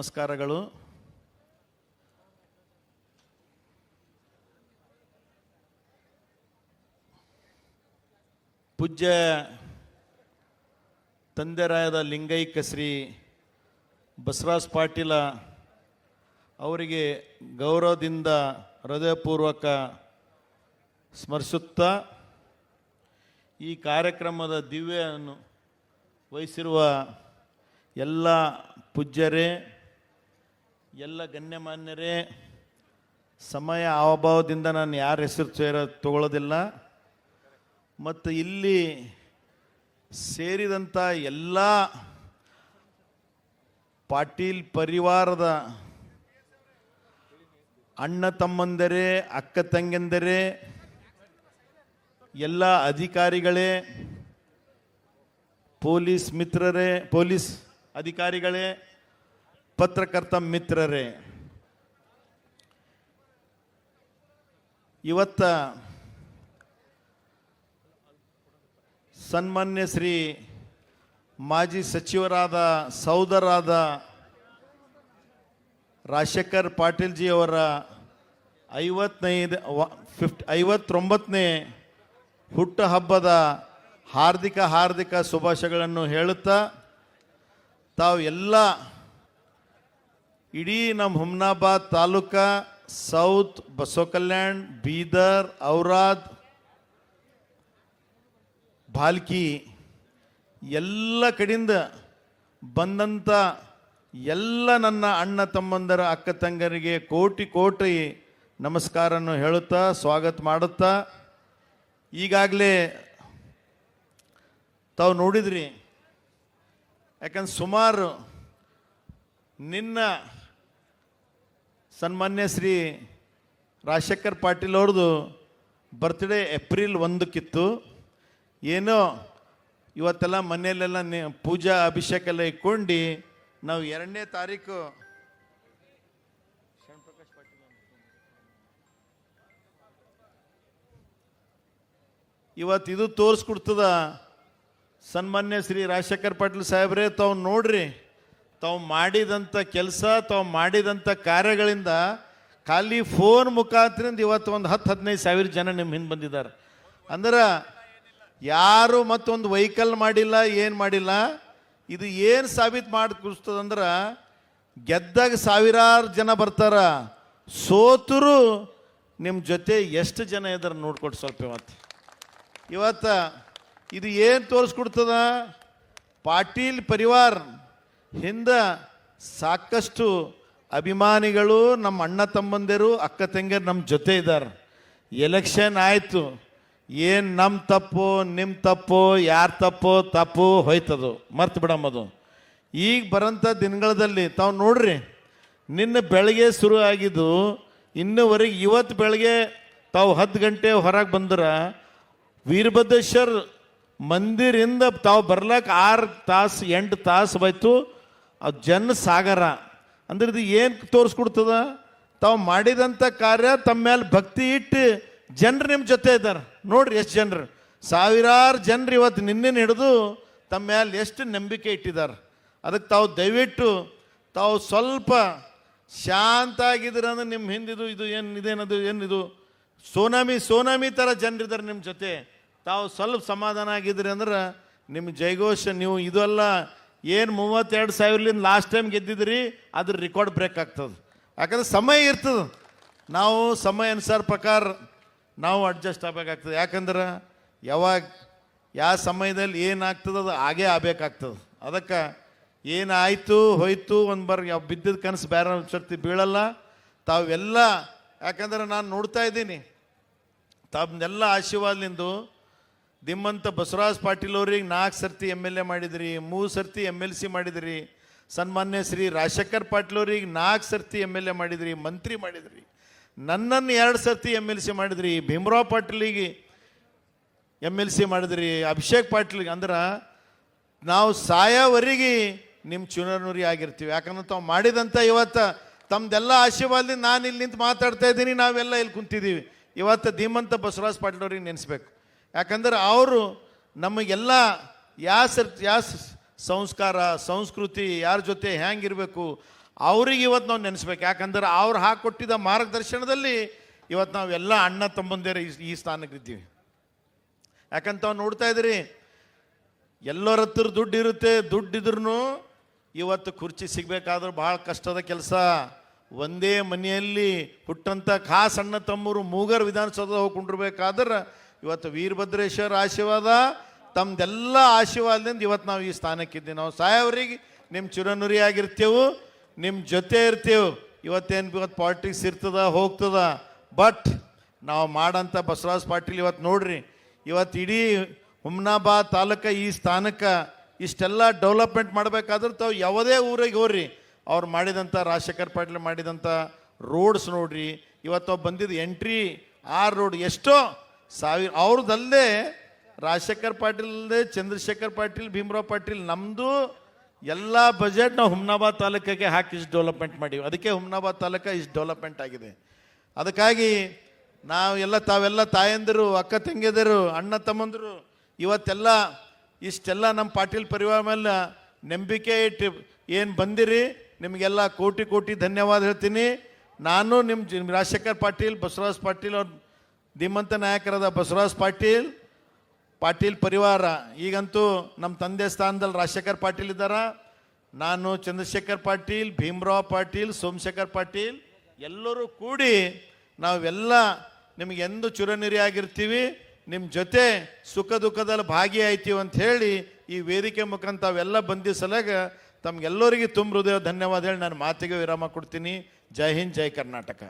ನಮಸ್ಕಾರಗಳು. ಪೂಜ್ಯ ತಂದೆರಾಯದ ಲಿಂಗೈಕ್ಯ ಶ್ರೀ ಬಸವರಾಜ್ ಪಾಟೀಲ ಅವರಿಗೆ ಗೌರವದಿಂದ ಹೃದಯಪೂರ್ವಕ ಸ್ಮರಿಸುತ್ತಾ ಈ ಕಾರ್ಯಕ್ರಮದ ದಿವ್ಯವನ್ನು ವಹಿಸಿರುವ ಎಲ್ಲ ಪೂಜ್ಯರೇ ಎಲ್ಲ ಗಣ್ಯಮಾನ್ಯರೇ, ಸಮಯ ಅಭಾವದಿಂದ ನಾನು ಯಾರ ಹೆಸರು ಸೇರ ತಗೊಳ್ಳೋದಿಲ್ಲ. ಮತ್ತು ಇಲ್ಲಿ ಸೇರಿದಂಥ ಎಲ್ಲ ಪಾಟೀಲ್ ಪರಿವಾರದ ಅಣ್ಣ ತಮ್ಮಂದರೆ, ಅಕ್ಕ ತಂಗಂದರೇ ಎಲ್ಲ ಅಧಿಕಾರಿಗಳೇ, ಪೊಲೀಸ್ ಮಿತ್ರರೇ, ಪೊಲೀಸ್ ಅಧಿಕಾರಿಗಳೇ ಪತ್ರಕರ್ತ ಮಿತ್ರರೇ, ಇವತ್ತ ಸನ್ಮಾನ್ಯ ಶ್ರೀ ಮಾಜಿ ಸಚಿವರಾದ ಸಹೋದರಾದ ರಾಜಶೇಖರ್ ಪಾಟೀಲ್ಜಿ ಅವರ ಐವತ್ತೈದು ಫಿಫ್ಟ್, ಐವತ್ತೊಂಬತ್ತನೇ ಹುಟ್ಟುಹಬ್ಬದ ಹಾರ್ದಿಕ ಹಾರ್ದಿಕ ಶುಭಾಶಯಗಳನ್ನು ಹೇಳುತ್ತಾ ತಾವು ಎಲ್ಲ ಇಡೀ ನಮ್ಮ ಹುಮ್ನಾಬಾದ್ ತಾಲೂಕ, ಸೌತ್ ಬಸವಕಲ್ಯಾಣ್, ಬೀದರ್, ಔರಾದ್ ಭಾಲ್ಕಿ ಎಲ್ಲ ಕಡೆಯಿಂದ ಬಂದಂಥ ಎಲ್ಲ ನನ್ನ ಅಣ್ಣ ತಮ್ಮಂದರ ಅಕ್ಕ ತಂಗರಿಗೆ ಕೋಟಿ ಕೋಟಿ ನಮಸ್ಕಾರನ್ನು ಹೇಳುತ್ತಾ, ಸ್ವಾಗತ ಮಾಡುತ್ತಾ, ಈಗಾಗಲೇ ತಾವು ನೋಡಿದ್ರಿ, ಯಾಕಂದ್ರೆ ಸುಮಾರು ನಿನ್ನ ಸನ್ಮಾನ್ಯ ಶ್ರೀ ರಾಜಶೇಖರ್ ಪಾಟೀಲ್ ಅವ್ರದ್ದು ಬರ್ತ್ಡೇ ಏಪ್ರಿಲ್ ಒಂದಕ್ಕಿತ್ತು. ಏನೋ ಇವತ್ತೆಲ್ಲ ಮನೆಯಲ್ಲೆಲ್ಲ ಪೂಜಾ ಅಭಿಷೇಕ ಎಲ್ಲ ಇಟ್ಕೊಂಡು ನಾವು ಎರಡನೇ ತಾರೀಕು ಇವತ್ತು ಇದು ತೋರಿಸ್ಕೊಡ್ತದ ಸನ್ಮಾನ್ಯ ಶ್ರೀ ರಾಜಶೇಖರ್ ಪಾಟೀಲ್ ಸಾಹೇಬ್ರೇ ತಾವು ನೋಡ್ರಿ. ತಾವು ಮಾಡಿದಂಥ ಕೆಲಸ, ತಾವು ಮಾಡಿದಂಥ ಕಾರ್ಯಗಳಿಂದ ಖಾಲಿ ಫೋನ್ ಮುಖಾಂತರಿಂದ ಇವತ್ತು ಒಂದು ಹತ್ತು ಹದಿನೈದು ಸಾವಿರ ಜನ ನಿಮ್ಮ ಹಿಂದೆ ಬಂದಿದ್ದಾರೆ ಅಂದ್ರೆ ಯಾರು ಮತ್ತೊಂದು ವೆಹಿಕಲ್ ಮಾಡಿಲ್ಲ, ಏನು ಮಾಡಿಲ್ಲ, ಇದು ಏನು ಸಾಬೀತು ಮಾಡಿ ಕುಸ್ತದಂದ್ರೆ ಗೆದ್ದಾಗ ಸಾವಿರಾರು ಜನ ಬರ್ತಾರ. ಸೋತರು ನಿಮ್ಮ ಜೊತೆ ಎಷ್ಟು ಜನ ಇದ್ದಾರೆ ನೋಡ್ಕೊಟ್ಟು ಸ್ವಲ್ಪ ಇವತ್ತು. ಇವತ್ತು ಇದು ಏನು ತೋರಿಸ್ಕೊಡ್ತದ? ಪಾಟೀಲ್ ಪರಿವಾರ್. ಹಿಂದ ಸಾಕಷ್ಟು ಅಭಿಮಾನಿಗಳು ನಮ್ಮ ಅಣ್ಣ ತಮ್ಮಂದಿರು, ಅಕ್ಕ ತಂಗಿಯರು ನಮ್ಮ ಜೊತೆ ಇದ್ದಾರೆ. ಎಲೆಕ್ಷನ್ ಆಯಿತು. ಏನು ನಮ್ಮ ತಪ್ಪು ನಿಮ್ಮ ತಪ್ಪು, ಯಾರ ತಪ್ಪು ತಪ್ಪು ಹೋಯ್ತದು. ಮರ್ತು ಬಿಡಮ್ಮದು ಈಗ ಬರೋಂಥ ದಿನಗಳಲ್ಲಿ ತಾವು ನೋಡ್ರಿ, ನಿನ್ನ ಬೆಳಗ್ಗೆ ಶುರು ಆಗಿದ್ದು, ಇನ್ನೂವರೆಗೆ ಇವತ್ತು ಬೆಳಗ್ಗೆ ತಾವು ಹತ್ತು ಗಂಟೆ ಹೊರಗೆ ಬಂದ್ರೆ, ವೀರಭದ್ರೇಶ್ವರ್ ಮಂದಿರಿಂದ ತಾವು ಬರ್ಲಕ್ಕೆ ಆರು ತಾಸು, ಎಂಟು ತಾಸು ಹೋಯ್ತು. ಅದು ಜನ ಸಾಗರ. ಅಂದ್ರೆ ಇದು ಏನು ತೋರಿಸ್ಕೊಡ್ತದ? ತಾವು ಮಾಡಿದಂಥ ಕಾರ್ಯ ತಮ್ಮ ಮೇಲೆ ಭಕ್ತಿ ಇಟ್ಟು ಜನರು ನಿಮ್ಮ ಜೊತೆ ಇದ್ದಾರೆ ನೋಡ್ರಿ ಎಷ್ಟು ಜನರು. ಸಾವಿರಾರು ಜನರು ಇವತ್ತು ನಿನ್ನೆ ಹಿಡಿದು ತಮ್ಮ ಮೇಲೆ ಎಷ್ಟು ನಂಬಿಕೆ ಇಟ್ಟಿದ್ದಾರೆ ಅದಕ್ಕೆ ತಾವು ದಯವಿಟ್ಟು ತಾವು ಸ್ವಲ್ಪ ಶಾಂತ ಆಗಿದ್ರೆ ಅಂದ್ರೆ ನಿಮ್ಮ ಹಿಂದಿದು ಇದು ಏನು ಇದೇನದು ಏನಿದು? ಸೋನಾಮಿ ಸೋನಾಮಿ ಥರ ಜನರಿದ್ದಾರೆ ನಿಮ್ಮ ಜೊತೆ. ತಾವು ಸ್ವಲ್ಪ ಸಮಾಧಾನ ಆಗಿದ್ರಿ ಅಂದ್ರೆ ನಿಮ್ಮ ಜೈಘೋಷ ನೀವು ಇದೆಲ್ಲ ಏನು ಮೂವತ್ತೆರಡು ಸಾವಿರಲಿಂದ ಲಾಸ್ಟ್ ಟೈಮ್ ಗೆದ್ದಿದ್ರಿ, ಅದ್ರ ರೆಕಾರ್ಡ್ ಬ್ರೇಕ್ ಆಗ್ತದೆ. ಯಾಕಂದ್ರೆ ಸಮಯ ಇರ್ತದೆ. ನಾವು ಸಮಯ ಅನುಸಾರ ಪ್ರಕಾರ ನಾವು ಅಡ್ಜಸ್ಟ್ ಆಗಬೇಕಾಗ್ತದೆ. ಯಾಕಂದ್ರೆ ಯಾವಾಗ, ಯಾವ ಸಮಯದಲ್ಲಿ ಏನಾಗ್ತದೆ ಅದು ಹಾಗೇ ಆಗಬೇಕಾಗ್ತದೆ. ಅದಕ್ಕೆ ಏನಾಯಿತು ಹೋಯ್ತು, ಒಂದು ಬರ್ ಯಾವ ಬಿದ್ದಿದ್ದ ಕನಸು ಬೇರೆ ಸರ್ತಿ ಬೀಳಲ್ಲ. ತಾವೆಲ್ಲ, ಯಾಕಂದ್ರೆ ನಾನು ನೋಡ್ತಾ ಇದ್ದೀನಿ ತಮ್ಮನ್ನೆಲ್ಲ ಆಶೀರ್ವಾದಲಿಂದು ದಿಮ್ಮಂತ ಬಸವರಾಜ್ ಪಾಟೀಲ್ ಅವ್ರಿಗೆ ನಾಲ್ಕು ಸರ್ತಿ ಎಂ ಎಲ್ ಎ ಮಾಡಿದ್ರಿ, ಮೂರು ಸರ್ತಿ ಎಂ ಎಲ್ ಸಿ ಮಾಡಿದ್ರಿ, ಸನ್ಮಾನ್ಯ ಶ್ರೀ ರಾಜಶೇಖರ್ ಪಾಟೀಲ್ ಅವ್ರಿಗೆ ನಾಲ್ಕು ಸರ್ತಿ ಎಂ ಎಲ್ ಎ ಮಾಡಿದ್ರಿ, ಮಂತ್ರಿ ಮಾಡಿದ್ರಿ. ನನ್ನನ್ನು ಎರಡು ಸರ್ತಿ ಎಂ ಎಲ್ ಸಿ ಮಾಡಿದ್ರಿ, ಭೀಮರಾವ್ ಪಾಟೀಲಿಗೆ ಎಂ ಎಲ್ ಸಿ ಮಾಡಿದ್ರಿ, ಅಭಿಷೇಕ್ ಪಾಟೀಲ್ಗೆ ಅಂದ್ರೆ ನಾವು ಸಾಯವರಿಗೆ ನಿಮ್ಮ ಚುನಾವಣೆ ಆಗಿರ್ತೀವಿ. ಯಾಕಂದ್ರೆ ತಾವು ಮಾಡಿದಂಥ ಇವತ್ತು ತಮ್ದೆಲ್ಲ ಆಶೀರ್ವಾದದಿಂದ ನಾನು ಇಲ್ಲಿ ನಿಂತು ಮಾತಾಡ್ತಾ ಇದ್ದೀನಿ, ನಾವೆಲ್ಲ ಇಲ್ಲಿ ಕುಂತಿದ್ದೀವಿ. ಇವತ್ತು ಧೀಮಂತ ಬಸವರಾಜ್ ಪಾಟೀಲ್ ಅವ್ರಿಗೆ ನೆನೆಸ್ಬೇಕು. ಯಾಕಂದ್ರೆ ಅವರು ನಮಗೆಲ್ಲ ಯಾ ಸರ್ ಯಾ ಸಂಸ್ಕಾರ, ಸಂಸ್ಕೃತಿ ಯಾರ ಜೊತೆ ಹೆಂಗಿರಬೇಕು ಅವ್ರಿಗೆ ಇವತ್ತು ನಾವು ನೆನೆಸ್ಬೇಕು. ಯಾಕಂದ್ರೆ ಅವ್ರು ಹಾಕೊಟ್ಟಿದ್ದ ಮಾರ್ಗದರ್ಶನದಲ್ಲಿ ಇವತ್ತು ನಾವೆಲ್ಲ ಅಣ್ಣ ತಮ್ಮಂದಿರು ಈ ಸ್ಥಾನಕ್ಕೆ ಸ್ಥಾನಕ್ಕಿದ್ದೀವಿ ಯಾಕಂತ ಅವ್ರು ನೋಡ್ತಾ ಇದ್ರಿ ಎಲ್ಲರ ಹತ್ರ ದುಡ್ಡು ಇರುತ್ತೆ ದುಡ್ಡಿದ್ರೂ ಇವತ್ತು ಕುರ್ಚಿ ಸಿಗಬೇಕಾದ್ರೆ ಭಾಳ ಕಷ್ಟದ ಕೆಲಸ. ಒಂದೇ ಮನೆಯಲ್ಲಿ ಹುಟ್ಟಂಥ ಖಾಸ್ ಅಣ್ಣ ತಮ್ಮರು ಮೂಗರ್ ವಿಧಾನಸೌಧ ಹೋಗ್ಕೊಂಡಿರ್ಬೇಕಾದ್ರೆ ಇವತ್ತು ವೀರಭದ್ರೇಶ್ವರ ಆಶೀರ್ವಾದ, ತಮ್ದೆಲ್ಲ ಆಶೀರ್ವಾದದಿಂದ ಇವತ್ತು ನಾವು ಈ ಸ್ಥಾನಕ್ಕಿದ್ದೀವಿ. ನಾವು ಸಾಯವರಿಗೆ ನಿಮ್ಮ ಚಿರನುರಿ ಆಗಿರ್ತೇವೆ ನಿಮ್ಮ ಜೊತೆ ಇರ್ತೇವೆ. ಇವತ್ತೇನು ಇವತ್ತು ಪಾಲಿಟಿಕ್ಸ್ ಇರ್ತದ, ಹೋಗ್ತದ. ಬಟ್ ನಾವು ಮಾಡಂಥ ಬಸವರಾಜ್ ಪಾಟೀಲ್ ಇವತ್ತು ನೋಡ್ರಿ, ಇವತ್ತು ಇಡೀ ಹುಮ್ನಾಬಾದ್ ತಾಲೂಕ ಈ ಸ್ಥಾನಕ್ಕೆ ಇಷ್ಟೆಲ್ಲ ಡೆವಲಪ್ಮೆಂಟ್ ಮಾಡಬೇಕಾದ್ರೆ ತಾವು ಯಾವುದೇ ಊರಿಗೆ ಹೋಗ್ರಿ. ಅವ್ರು ಮಾಡಿದಂಥ ರಾಜಶೇಖರ್ ಪಾಟೀಲ್ ಮಾಡಿದಂಥ ರೋಡ್ಸ್ ನೋಡ್ರಿ. ಇವತ್ತು ಬಂದಿದ್ದು ಎಂಟ್ರಿ ಆ ರೋಡ್ ಎಷ್ಟೋ ಸಾವಿರ ಅವ್ರದ್ದಲ್ಲದೆ ರಾಜಶೇಖರ್ ಪಾಟೀಲ್ ಚಂದ್ರಶೇಖರ್ ಪಾಟೀಲ್, ಭೀಮರಾವ್ ಪಾಟೀಲ್ ನಮ್ಮದು ಎಲ್ಲ ಬಜೆಟ್ ನಾವು ಹುಮ್ನಾಬಾದ್ ತಾಲೂಕಿಗೆ ಹಾಕಿ ಇಷ್ಟು ಡೆವಲಪ್ಮೆಂಟ್ ಮಾಡೀವಿ. ಅದಕ್ಕೆ ಹುಮ್ನಾಬಾದ್ ತಾಲೂಕ ಇಷ್ಟು ಡೆವಲಪ್ಮೆಂಟ್ ಆಗಿದೆ. ಅದಕ್ಕಾಗಿ ನಾವು ಎಲ್ಲ ತಾವೆಲ್ಲ ತಾಯಂದಿರು, ಅಕ್ಕ ತಂಗಿಯದರು ಅಣ್ಣ ತಮ್ಮಂದರು, ಇವತ್ತೆಲ್ಲ ಇಷ್ಟೆಲ್ಲ ನಮ್ಮ ಪಾಟೀಲ್ ಪರಿವಾರ ಮೇಲೆ ನಂಬಿಕೆ ಇಟ್ಟು ಏನು ಬಂದಿರಿ, ನಿಮಗೆಲ್ಲ ಕೋಟಿ ಕೋಟಿ ಧನ್ಯವಾದ ಹೇಳ್ತೀನಿ. ನಾನು ನಿಮ್ಮ ರಾಜಶೇಖರ್ ಪಾಟೀಲ್, ಬಸವರಾಜ್ ಪಾಟೀಲ್ ಅವ್ರ ಧೀಮಂತ ನಾಯಕರಾದ ಬಸವರಾಜ್ ಪಾಟೀಲ್ ಪಾಟೀಲ್ ಪರಿವಾರ. ಈಗಂತೂ ನಮ್ಮ ತಂದೆ ಸ್ಥಾನದಲ್ಲಿ ರಾಜಶೇಖರ್ ಪಾಟೀಲ್ ಇದ್ದಾರ. ನಾನು ಚಂದ್ರಶೇಖರ್ ಪಾಟೀಲ್, ಭೀಮರಾವ್ ಪಾಟೀಲ್, ಸೋಮಶೇಖರ್ ಪಾಟೀಲ್, ಎಲ್ಲರೂ ಕೂಡಿ ನಾವೆಲ್ಲ ನಿಮಗೆ ಎಂದು ಆಗಿರ್ತೀವಿ. ನಿಮ್ಮ ಜೊತೆ ಸುಖ ದುಃಖದಲ್ಲಿ ಭಾಗಿಯಾಯ್ತೀವಿ ಅಂತ ಹೇಳಿ ಈ ವೇದಿಕೆ ಮುಖಾಂತರ ತಾವೆಲ್ಲ ಬಂದಿಸಲಾಗ ತಮ್ಗೆಲ್ಲರಿಗೆ ತುಂಬ ಹೃದಯ ಧನ್ಯವಾದ ಹೇಳಿ ನಾನು ಮಾತಿಗೆ ವಿರಾಮ ಕೊಡ್ತೀನಿ. ಜೈ ಹಿಂದ್, ಜೈ ಕರ್ನಾಟಕ.